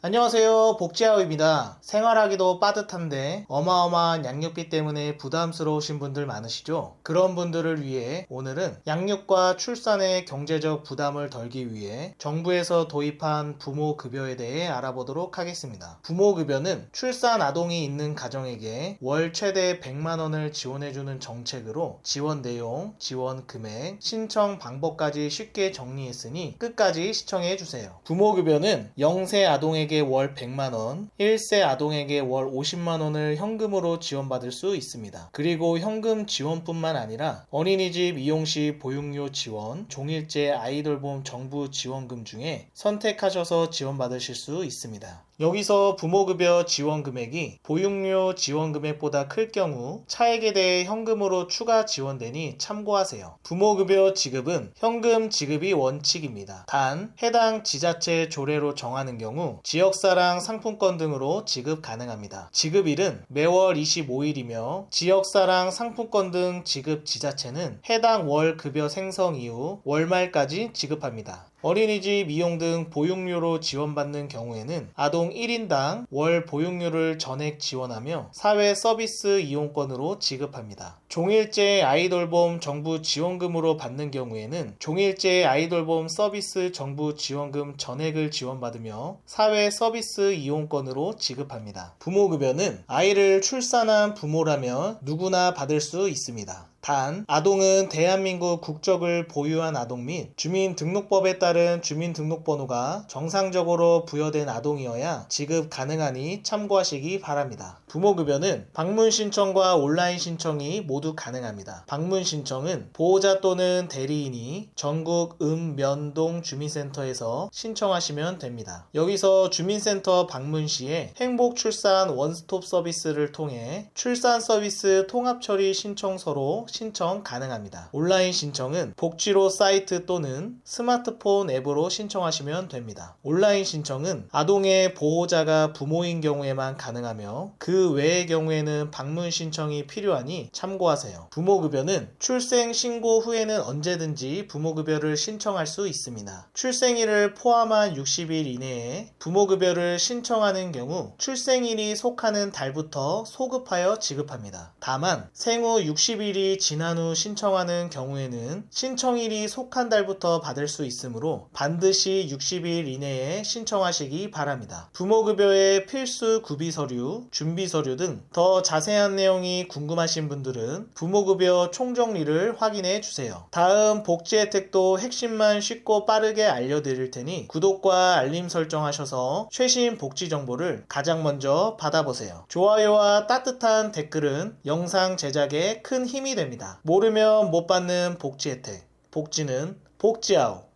안녕하세요. 복지아우입니다. 생활하기도 빠듯한데 어마어마한 양육비 때문에 부담스러우신 분들 많으시죠? 그런 분들을 위해 오늘은 양육과 출산의 경제적 부담을 덜기 위해 정부에서 도입한 부모급여에 대해 알아보도록 하겠습니다. 부모급여는 출산 아동이 있는 가정에게 월 최대 100만 원을 지원해주는 정책으로 지원 내용, 지원 금액, 신청 방법까지 쉽게 정리했으니 끝까지 시청해주세요. 부모급여는 0세 아동에게 월 100만 원, 1세 아동에게 월 50만 원을 현금으로 지원받을 수 있습니다. 그리고 현금 지원뿐만 아니라 어린이집 이용 시 보육료 지원, 종일제 아이돌봄 정부 지원금 중에 선택하셔서 지원받으실 수 있습니다. 여기서 부모급여 지원 금액이 보육료 지원 금액보다 클 경우 차액에 대해 현금으로 추가 지원되니 참고하세요. 부모급여 지급은 현금 지급이 원칙입니다. 단 해당 지자체 조례로 정하는 경우 지 역사랑 상품권 등으로 지급 가능합니다. 지급일은 매월 25일이며 지역사랑 상품권 등 지급 지자체는 해당 월 급여 생성 이후 월말까지 지급합니다. 어린이집 이용 등 보육료로 지원받는 경우에는 아동 1인당 월 보육료를 전액 지원하며 사회 서비스 이용권으로 지급합니다. 종일제 아이돌봄 정부 지원금으로 받는 경우에는 종일제 아이돌봄 서비스 정부 지원금 전액을 지원받으며 사회 서비스 이용권으로 지급합니다. 부모급여는 아이를 출산한 부모라면 누구나 받을 수 있습니다. 단, 아동은 대한민국 국적을 보유한 아동 및 주민등록법에 따른 주민등록번호가 정상적으로 부여된 아동이어야 지급 가능하니 참고하시기 바랍니다. 부모급여는 방문 신청과 온라인 신청이 모두 가능합니다. 방문 신청은 보호자 또는 대리인이 전국 음, 면, 동 주민센터에서 신청하시면 됩니다. 여기서 주민센터 방문 시에 행복출산 원스톱 서비스를 통해 출산 서비스 통합 처리 신청서로 신청 가능합니다. 온라인 신청은 복지로 사이트 또는 스마트폰 앱으로 신청하시면 됩니다. 온라인 신청은 아동의 보호자가 부모인 경우에만 가능하며 그 외의 경우에는 방문 신청이 필요하니 참고하세요. 부모급여는 출생 신고 후에는 언제든지 부모급여를 신청할 수 있습니다. 출생일을 포함한 60일 이내에 부모급여를 신청하는 경우 출생일이 속하는 달부터 소급하여 지급합니다. 다만 생후 60일이 지난 후 신청하는 경우에는 신청일이 속한 달부터 받을 수 있으므로 반드시 60일 이내에 신청하시기 바랍니다. 부모급여의 필수 구비 서류, 준비 서류 등 더 자세한 내용이 궁금하신 분들은 부모급여 총정리를 확인해 주세요. 다음 복지 혜택도 핵심만 쉽고 빠르게 알려드릴 테니 구독과 알림 설정하셔서 최신 복지 정보를 가장 먼저 받아보세요. 좋아요와 따뜻한 댓글은 영상 제작에 큰 힘이 됩니다. 모르면 못 받는 복지 혜택. 복지는 복지아우.